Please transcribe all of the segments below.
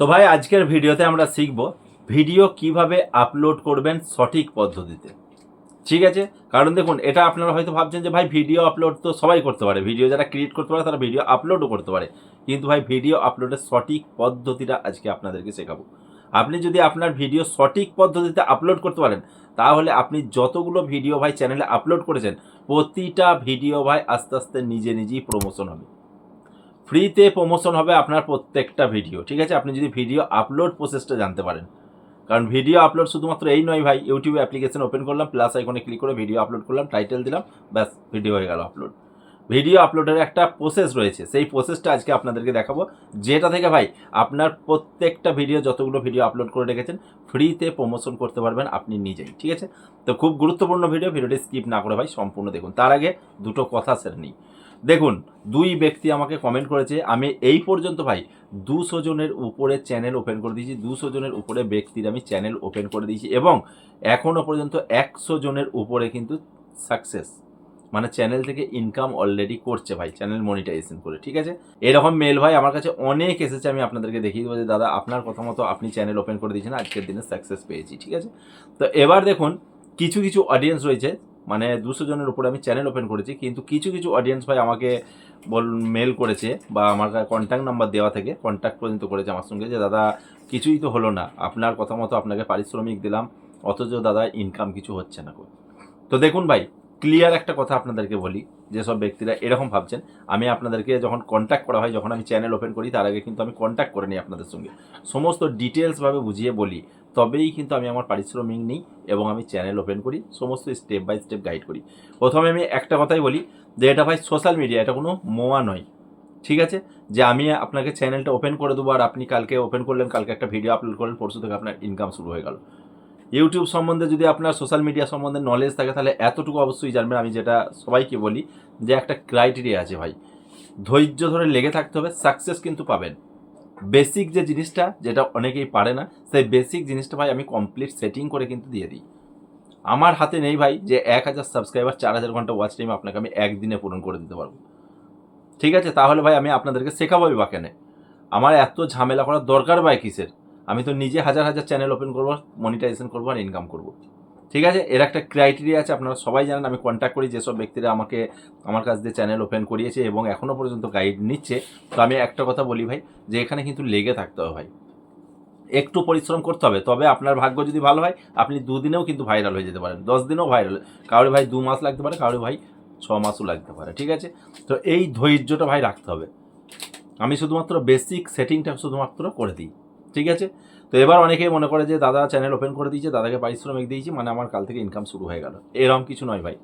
তো ভাই, আজকের ভিডিওতে আমরা শিখব ভিডিও কীভাবে আপলোড করবেন সঠিক পদ্ধতিতে। ঠিক আছে? কারণ দেখুন, এটা আপনারা হয়তো ভাবছেন যে, ভাই ভিডিও আপলোড তো সবাই করতে পারে। ভিডিও যারা ক্রিয়েট করতে পারে, তারা ভিডিও আপলোডও করতে পারে। কিন্তু ভাই ভিডিও আপলোডের সঠিক পদ্ধতিটা আজকে আপনাদেরকে শেখাবো। আপনি যদি আপনার ভিডিও সঠিক পদ্ধতিতে আপলোড করতে পারেন, তাহলে আপনি যতগুলো ভিডিও ভাই চ্যানেলে আপলোড করেছেন, প্রতিটা ভিডিও ভাই আস্তে আস্তে নিজে নিজেই প্রমোশন হবে। ফ্রিতে প্রমোশন হবে আপনার প্রত্যেকটা ভিডিও, ঠিক আছে? আপনি যদি ভিডিও আপলোড প্রসেসটা জানতে পারেন। কারণ ভিডিও আপলোড শুধুমাত্র এই নয় ভাই ইউটিউব অ্যাপ্লিকেশন ওপেন করলাম প্লাস আইকনে ক্লিক করে ভিডিও আপলোড করলাম টাইটেল দিলাম, ব্যাস ভিডিও হয়ে গেল আপলোড ভিডিও আপলোডের একটা প্রসেস রয়েছে। সেই প্রসেসটা আজকে আপনাদেরকে দেখাবো। যেটা থেকে ভাই, আপনার প্রত্যেকটা ভিডিও যতগুলো ভিডিও আপলোড করে রেখেছেন ফ্রিতে প্রমোশন করতে পারবেন আপনি নিজেই, ঠিক আছে? তো খুব গুরুত্বপূর্ণ ভিডিও ভিডিওটি স্কিপ না করে ভাই, সম্পূর্ণ দেখুন। তার আগে দুটো কথা সেরে নিই। দেখুন, দুই ব্যক্তি আমাকে কমেন্ট করেছে, আমি এই পর্যন্ত ভাই দুশো জনের উপরে চ্যানেল ওপেন করে দিয়েছি, দুশো জনের উপরে ব্যক্তির আমি চ্যানেল ওপেন করে দিয়েছি এবং এখনও পর্যন্ত একশো জনের উপরে কিন্তু সাকসেস মানে চ্যানেল থেকে ইনকাম অলরেডি করছে ভাই চ্যানেল মনিটাইজেশন করে, ঠিক আছে? এরকম মেল ভাই আমার কাছে অনেক এসেছে, আমি আপনাদেরকে দেখিয়ে দেবো যে, দাদা আপনার কথা মতো আপনি চ্যানেল ওপেন করে দিয়েছেন, আজকের দিনে সাকসেস পেয়েছি, ঠিক আছে? তো এবার দেখুন, কিছু কিছু অডিয়েন্স রয়েছে মানে দুশো জনের উপরে আমি চ্যানেল ওপেন করেছি, কিন্তু কিছু কিছু অডিয়েন্স ভাই আমাকে বল মেল করেছে বা আমার কন্ট্যাক্ট নাম্বার দেওয়া থেকে কন্ট্যাক্ট পর্যন্ত করেছে আমার সঙ্গে যে, দাদা, কিছুই তো হলো না, আপনার কথা মতো আপনাকে পারিশ্রমিক দিলাম, অথচ দাদা ইনকাম কিছু হচ্ছে না তো দেখুন ভাই ক্লিয়ার একটা কথা আপনাদেরকে বলি যেসব ব্যক্তিরা এরকম ভাবছেন। আমি আপনাদেরকে যখন কন্ট্যাক্ট করা হয়, যখন আমি চ্যানেল ওপেন করি, তার আগে কিন্তু আমি কন্ট্যাক্ট করে নিই আপনাদের সঙ্গে। সমস্ত ডিটেলসভাবে বুঝিয়ে বলি, তবেই কিন্তু আমি আমার পারিশ্রমিক নিই এবং আমি চ্যানেল ওপেন করি, সমস্ত স্টেপ বাই স্টেপ গাইড করি। প্রথমে আমি একটা কথাই বলি, যে এটা ভাই সোশ্যাল মিডিয়া এটা কোনো মোয়া নয়। ঠিক আছে? যে আমি আপনাকে চ্যানেলটা ওপেন করে দেবো আর আপনি কালকে ওপেন করলেন, কালকে একটা ভিডিও আপলোড করলেন, পরশু থেকে আপনার ইনকাম শুরু হয়ে গেল। ইউটিউব সম্বন্ধে যদি আপনার সোশ্যাল মিডিয়া সম্বন্ধে নলেজ থাকে, তাহলে এতটুকু অবশ্যই জানবেন। আমি যেটা সবাইকে বলি যে, একটা ক্রাইটেরিয়া আছে ভাই। ধৈর্য ধরে লেগে থাকতে হবে সাকসেস কিন্তু পাবেন। বেসিক যে জিনিসটা, যেটা অনেকেই পারে না, সেই বেসিক জিনিসটা ভাই আমি কমপ্লিট সেটিং করে কিন্তু দিয়ে দিই। আমার হাতে নেই ভাই যে, এক হাজার সাবস্ক্রাইবার চার হাজার ঘণ্টা ওয়াচ টাইম আপনাকে আমি একদিনে পূরণ করে দিতে পারব। ঠিক আছে? তাহলে ভাই আমি আপনাদেরকে শেখাবোই বা কেন আমার এত ঝামেলা করার দরকার ভাই কিসের? আমি তো নিজে হাজার হাজার চ্যানেল ওপেন করব মনিটাইজেশন করব আর ইনকাম করব। ঠিক আছে? এর একটা ক্রাইটেরিয়া আছে, আপনারা সবাই জানেন, আমি কন্ট্যাক্ট করি যেসব ব্যক্তিরা আমাকে, আমার কাছ দিয়ে চ্যানেল ওপেন করিয়েছে এবং এখনও পর্যন্ত গাইড নিচ্ছে। তো আমি একটা কথা বলি ভাই, যে এখানে কিন্তু লেগে থাকতে হবে ভাই। একটু পরিশ্রম করতে হবে, তবে আপনার ভাগ্য যদি ভালো হয়, আপনি দুদিনেও কিন্তু ভাইরাল হয়ে যেতে পারেন, দশ দিনেও ভাইরাল কারোর ভাই দু মাস লাগতে পারে, কারোর ভাই ছ মাসও লাগতে পারে, ঠিক আছে? তো এই ধৈর্যটা ভাই রাখতে হবে। আমি শুধুমাত্র বেসিক সেটিংটা শুধুমাত্র করে দিই। ঠিক আছে? তো এবার অনেকেই মনে করে যে, দাদা চ্যানেল ওপেন করে দিয়েছে, দাদাকে পারিশ্রমিক দিয়েছি মানে আমার কাল থেকে ইনকাম শুরু হয়ে গেল। এরম কিছু নয় ভাই।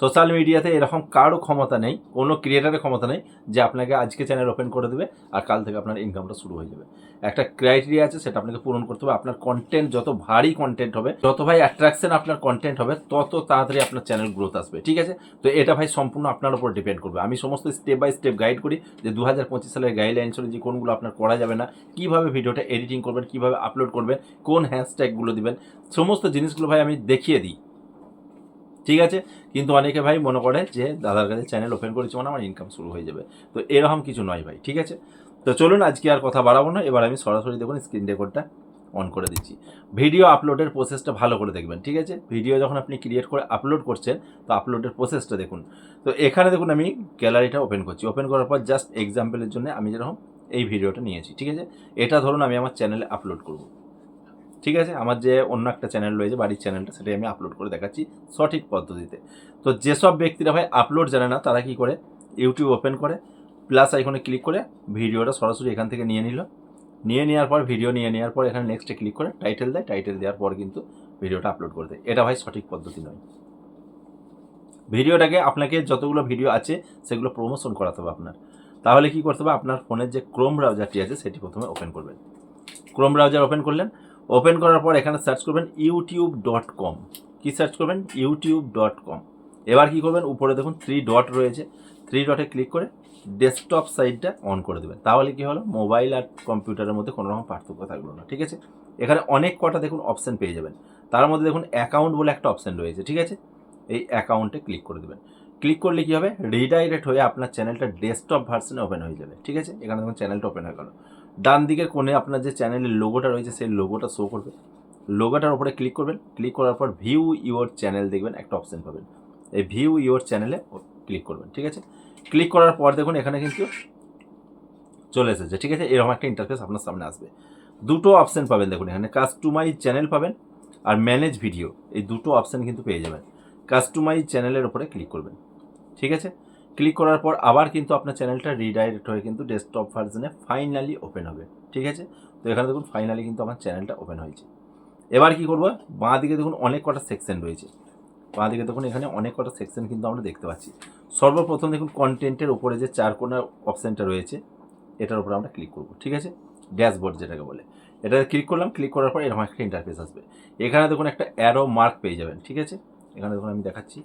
সোশ্যাল মিডিয়াতে এরকম কারও ক্ষমতা নেই, কোনো ক্রিয়েটারের ক্ষমতা নেই, যে আপনাকে আজকে চ্যানেল ওপেন করে দেবে আর কাল থেকে আপনার ইনকামটা শুরু হয়ে যাবে। একটা ক্রাইটেরিয়া আছে, সেটা আপনাকে পূরণ করতে হবে। আপনার কন্টেন্ট যত ভারী কন্টেন্ট হবে, যত ভাই অ্যাট্রাকশন আপনার কন্টেন্ট হবে, তত তাড়াতাড়ি আপনার চ্যানেল গ্রোথ আসবে। ঠিক আছে? তো এটা ভাই সম্পূর্ণ আপনার উপর ডিপেন্ড করবে। আমি সমস্ত স্টেপ বাই স্টেপ গাইড করি যে দু হাজার পঁচিশ সালের গাইডলাইন্স অনুযায়ী কোনগুলো আপনার করা যাবে না, কীভাবে ভিডিওটা এডিটিং করবেন, কীভাবে আপলোড করবেন, কোন হ্যাশট্যাগুলো দিবেন, সমস্ত জিনিসগুলো ভাই আমি দেখিয়ে দিই। ঠিক আছে? কিন্তু অনেকে ভাই মনে করে যে দাদার কাছে চ্যানেল ওপেন করেছি মানে আমার ইনকাম শুরু হয়ে যাবে। তো এরকম কিছু নয় ভাই, ঠিক আছে? তো চলুন আজকে আর কথা বাড়াবো না। এবার আমি সরাসরি দেখুন স্ক্রিন রেকর্ডটা অন করে দিচ্ছি। ভিডিও আপলোডের প্রসেসটা ভালো করে দেখবেন, ঠিক আছে? ভিডিও যখন আপনি ক্রিয়েট করে আপলোড করছেন, তো আপলোডের প্রসেসটা দেখুন। তো এখানে দেখুন আমি গ্যালারিটা ওপেন করছি। ওপেন করার পর জাস্ট এক্সাম্পলের জন্য আমি যেরকম এই ভিডিওটা নিয়েছি, ঠিক আছে? এটা ধরুন আমি আমার চ্যানেলে আপলোড করব। ঠিক আছে? আমার যে অন্য একটা চ্যানেল রয়েছে, বাড়ির চ্যানেলটা সেটাই আমি আপলোড করে দেখাচ্ছি সঠিক পদ্ধতিতে। তো যেসব ব্যক্তিরা ভাই আপলোড জানে না, তারা কি করে? ইউটিউব ওপেন করে প্লাস আইকনে ক্লিক করে ভিডিওটা সরাসরি এখান থেকে নিয়ে নিল। নিয়ে নেওয়ার পর ভিডিও নিয়ে নেওয়ার পর, এখানে নেক্সটে ক্লিক করে টাইটেল দেয়। টাইটেল দেওয়ার পর কিন্তু ভিডিওটা আপলোড করে দেয়। এটা ভাই সঠিক পদ্ধতি নয়। ভিডিওটাকে আপনাকে যতগুলো ভিডিও আছে, সেগুলো প্রমোশন করাতে হবে আপনার। তাহলে কি করতে হবে? আপনার ফোনের যে ক্রোম ব্রাউজারটি আছে, সেটি প্রথমে ওপেন করবেন। ক্রোম ব্রাউজার ওপেন করলেন ওপেন করার পর এখানে সার্চ করবেন ইউটিউব ডট কম। কী সার্চ করবেন? YouTube dot com. এবার কী করবেন? উপরে দেখুন থ্রি ডট রয়েছে। থ্রি ডটে ক্লিক করে ডেস্কটপ সাইটটা অন করে দেবেন। তাহলে কি হলো? মোবাইল আর কম্পিউটারের মধ্যে কোনো রকম পার্থক্য থাকল না, ঠিক আছে? এখানে অনেক কটা দেখুন অপশান পেয়ে যাবেন। তার মধ্যে দেখুন অ্যাকাউন্ট বলে একটা অপশান রয়েছে, ঠিক আছে? এই অ্যাকাউন্টে ক্লিক করে দেবেন। ক্লিক করলে কী হবে? রিডাইরেক্ট হয়ে আপনার চ্যানেলটা ডেস্কটপ ভার্সনে ওপেন হয়ে যাবে, ঠিক আছে? এখানে দেখুন চ্যানেলটা ওপেন হয়ে গেল। ডান দিকের কোণে আপনার যে চ্যানেলের লোগোটা রয়েছে, সেই লোগোটা শো করবে লোগোটার উপরে ক্লিক করবেন। ক্লিক করার পর ভিউ ইউর চ্যানেল দেখবেন, একটা অপশন পাবেন। এই ভিউ ইউর চ্যানেলে ক্লিক করবেন, ঠিক আছে? ক্লিক করার পর দেখুন, এখানে কিন্তু চলে এসেছে, ঠিক আছে? এরকম একটা ইন্টারফেস আপনার সামনে আসবে। দুটো অপশন পাবেন দেখুন, এখানে কাস্টমাইজ চ্যানেল পাবেন আর ম্যানেজ ভিডিও এই দুটো অপশান কিন্তু পেয়ে যাবেন। কাস্টমাইজ চ্যানেলের উপরে ক্লিক করবেন, ঠিক আছে? ক্লিক করার পর আবার কিন্তু আপনার চ্যানেলটা রিডাইরেক্ট হয়ে কিন্তু ডেস্কটপ ভার্জনে ফাইনালি ওপেন হবে। ঠিক আছে? তো এখানে দেখুন ফাইনালি কিন্তু আমার চ্যানেলটা ওপেন হয়েছে। এবার কি করব? বাঁ দিকে দেখুন অনেক কটা সেকশন রয়েছে। বাঁ দিকে দেখুন এখানে অনেক কটা সেকশন কিন্তু আমরা দেখতে পাচ্ছি। সর্বপ্রথম দেখুন কন্টেন্টের উপরে যে চার কোনার অপশানটা রয়েছে, এটার উপরে আমরা ক্লিক করব। ঠিক আছে? ড্যাশবোর্ড যেটাকে বলে। এটা ক্লিক করলাম ক্লিক করার পর এরকম একটা ইন্টারফেস আসবে। এখানে দেখুন একটা অ্যারো মার্ক পেয়ে যাবেন। ঠিক আছে? এখানে দেখুন আমি দেখাচ্ছি।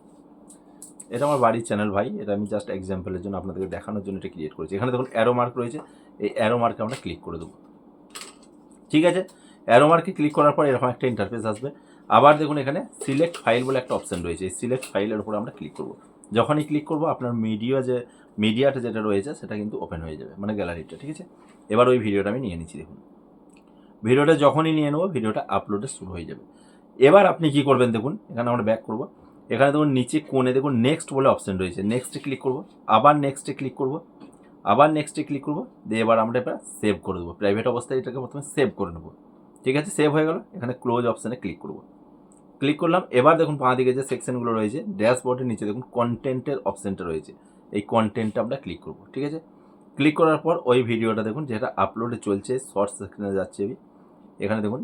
এটা আমার বাড়ির চ্যানেল ভাই, এটা আমি জাস্ট এক্সাম্পলের জন্য আপনাদেরকে দেখানোর জন্য এটা ক্রিয়েট করেছি। এখানে দেখুন অ্যারো মার্ক রয়েছে, এই অ্যারো মার্কে আমরা ক্লিক করে দেবো। ঠিক আছে? অ্যারো মার্কে ক্লিক করার পর এরকম একটা ইন্টারফেস আসবে। আবার দেখুন এখানে সিলেক্ট ফাইল বলে একটা অপশন রয়েছে, এই সিলেক্ট ফাইলের উপর আমরা ক্লিক করব। যখনই ক্লিক করব, আপনার মিডিয়া যে মিডিয়াটা যেটা রয়েছে, সেটা কিন্তু ওপেন হয়ে যাবে মানে গ্যালারিটা ঠিক আছে? এবার ওই ভিডিওটা আমি নিয়ে নিচ্ছি, দেখুন। ভিডিওটা যখনই নিয়ে নেব ভিডিওটা আপলোডে শুরু হয়ে যাবে। এবার আপনি কি করবেন, দেখুন, এখানে আমরা ব্যাক করব। এখানে দেখুন নিচে কোণে দেখুন নেক্সট বলে অপশন রয়েছে। নেক্সটে ক্লিক করব, আবার নেক্সটে ক্লিক করব, আবার নেক্সটে ক্লিক করব, দিয়ে এবার আমরা এবার সেভ করে দেবো। প্রাইভেট অবস্থায় এটাকে প্রথমে সেভ করে নেব। ঠিক আছে? সেভ হয়ে গেল। এখানে ক্লোজ অপশানে ক্লিক করব। ক্লিক করলাম। এবার দেখুন বাঁ দিকে যে সেকশনগুলো রয়েছে ড্যাশবোর্ডের নিচে দেখুন কন্টেন্টের অপশানটা রয়েছে। এই কন্টেন্টটা আমরা ক্লিক করব। ঠিক আছে? ক্লিক করার পর ওই ভিডিওটা দেখুন, যেটা আপলোডে চলছে শর্টস সেকশনে যাচ্ছে। আমি এখানে দেখুন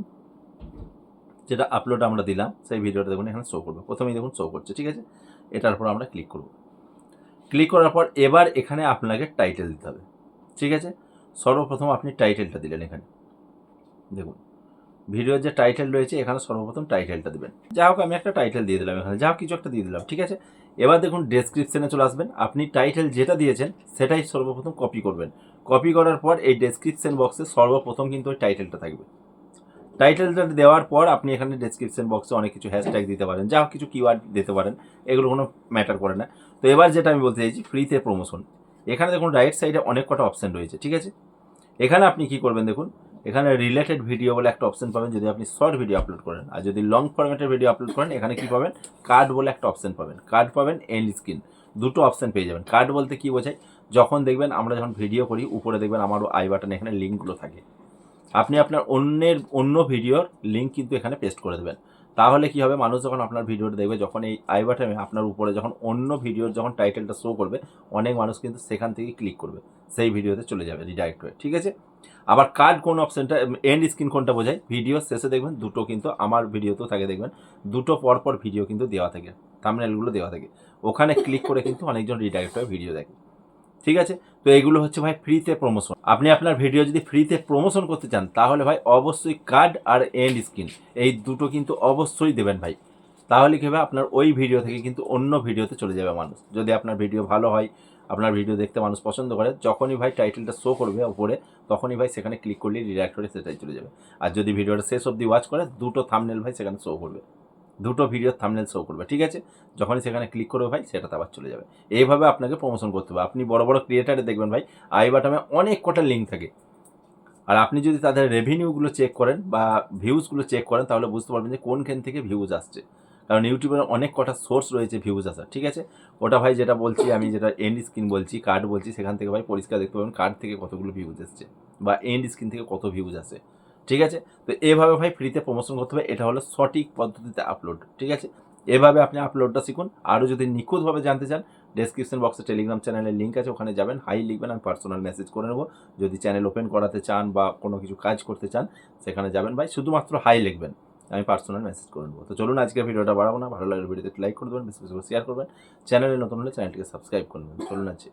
যেটা আপলোড আমরা দিলাম, সেই ভিডিওটা দেখুন, এখানে শো করবে। প্রথমেই দেখুন শো করছে, ঠিক আছে? এটার উপর আমরা ক্লিক করব। ক্লিক করার পর এবার এখানে আপনাকে টাইটেল দিতে হবে, ঠিক আছে? সর্বপ্রথম আপনি টাইটেলটা দিলেন এখানে। দেখুন, ভিডিওর যে টাইটেল রয়েছে, এখানে সর্বপ্রথম টাইটেলটা দেবেন। যা হোক, আমি একটা টাইটেল দিয়ে দিলাম এখানে, যা কিছু একটা দিয়ে দিলাম, ঠিক আছে? এবার দেখুন ডেসক্রিপশানে চলে আসবেন। আপনি টাইটেল যেটা দিয়েছেন, সেটাই সর্বপ্রথম কপি করবেন। কপি করার পর এই ডেসক্রিপশন বক্সে সর্বপ্রথম কিন্তু ওই টাইটেলটা থাকবে। টাইটেলটা দেওয়ার পর আপনি এখানে ডেসক্রিপশন বক্সে অনেক কিছু হ্যাশট্যাগ দিতে পারেন, যা কিছু কিওয়ার্ড দিতে পারেন, এগুলো কোনো ম্যাটার করে না। তো এবার যেটা আমি বলতে চাইছি ফ্রিতে প্রমোশন এখানে দেখুন রাইট সাইডে অনেক কটা অপশান রয়েছে, ঠিক আছে? এখানে আপনি কি করবেন দেখুন, এখানে রিলেটেড ভিডিও বলে একটা অপশন পাবেন, যদি আপনি শর্ট ভিডিও আপলোড করেন। আর যদি লং ফরম্যাটের ভিডিও আপলোড করেন, এখানে কি পাবেন? কার্ড বলে একটা অপশন পাবেন। কার্ড পাবেন এন্ড স্ক্রিন দুটো অপশন পেয়ে যাবেন। কার্ড বলতে কি বোঝায়? যখন দেখবেন আমরা যখন ভিডিও করি, উপরে দেখবেন আমারও আই বাটন এখানে লিঙ্কগুলো থাকে। আপনি আপনার অন্যের, অন্য ভিডিওর লিঙ্ক কিন্তু এখানে পেস্ট করে দেবেন। তাহলে কি হবে? মানুষ যখন আপনার ভিডিওটা দেখবে, যখন এই আই বাটনে আপনার উপরে যখন অন্য ভিডিওর যখন টাইটেলটা শো করবে, অনেক মানুষ কিন্তু সেখান থেকে ক্লিক করবে। সেই ভিডিওতে চলে যাবে রিডাইরেক্ট হয়ে, ঠিক আছে? আবার কার্ড কোন অপশনটা এন্ড স্ক্রিন কোনটা বোঝায়? ভিডিও শেষে দেখবেন দুটো কিন্তু আমার ভিডিওতেও থাকে দেখবেন, দুটো পরপর ভিডিও কিন্তু দেওয়া থাকে থামনেলগুলো দেওয়া থাকে। ওখানে ক্লিক করে কিন্তু অনেকজন রিডাইরেক্ট হয়ে ভিডিও দেখে। ঠিক আছে? তো এগুলো হচ্ছে ভাই ফ্রিতে প্রমোশন আপনি আপনার ভিডিও যদি ফ্রিতে প্রমোশন করতে চান, তাহলে ভাই অবশ্যই কার্ড আর এন্ড স্ক্রিন এই দুটো কিন্তু অবশ্যই দেবেন ভাই। তাহলে কী হবে? আপনার ওই ভিডিও থেকে কিন্তু অন্য ভিডিওতে চলে যাবে মানুষ। যদি আপনার ভিডিও ভালো হয়, আপনার ভিডিও দেখতে মানুষ পছন্দ করে, যখনই ভাই টাইটেলটা শো করবে উপরে, তখনই ভাই সেখানে ক্লিক করলে রিডাইরেক্ট করে সেটাই চলে যাবে। আর যদি ভিডিওটা শেষ অবধি ওয়াচ করে, দুটো থামনেল ভাই সেখানে শো করবে। দুটো ভিডিও থামনেল শো করবে, ঠিক আছে? যখনই সেখানে ক্লিক করবে ভাই সেটাতে আবার চলে যাবে। এইভাবে আপনাকে প্রমোশন করতে হবে। আপনি বড় বড় ক্রিয়েটারে দেখবেন ভাই, আই বাটামে অনেক কটা লিঙ্ক থাকে। আর আপনি যদি তাদের রেভিনিউগুলো চেক করেন বা ভিউজগুলো চেক করেন, তাহলে বুঝতে পারবেন যে কোনখান থেকে ভিউজ আসছে। কারণ ইউটিউবের অনেক কটা সোর্স রয়েছে ভিউজ আসার, ঠিক আছে? ওটা ভাই যেটা বলছি, আমি যেটা এন্ড স্ক্রিন বলছি কার্ড বলছি, সেখান থেকে ভাই পরিষ্কার দেখতে পাবেন কার্ড থেকে কতগুলো ভিউজ এসছে বা এন্ড স্ক্রিন থেকে কত ভিউজ আসে। ঠিক আছে? তো এভাবে ভাই ফ্রিতে প্রমোশন করতে হবে, এটা হলো সঠিক পদ্ধতিতে আপলোড ঠিক আছে? এভাবে আপনি আপলোডটা শিখুন। আরও যদি নিখুঁতভাবে জানতে চান ডেসক্রিপশন বক্সে টেলিগ্রাম চ্যানেলের লিঙ্ক আছে, ওখানে যাবেন হাই লিখবেন, আমি পার্সোনাল মেসেজ করে নেব। যদি চ্যানেল ওপেন করাতে চান বা কোনো কিছু কাজ করতে চান, সেখানে যাবেন ভাই, শুধুমাত্র হাই লিখবেন, আমি পার্সোনাল মেসেজ করে নেব। তো চলুন আজকে ভিডিওটা বাড়াবো না, ভালো লাগলে ভিডিওতে লাইক করে দেবেন, বেশি বেশি করে শেয়ার করবেন। চ্যানেলে নতুন হলে চ্যানেলটিকে সাবস্ক্রাইব করে নেবেন। চলুন আজকে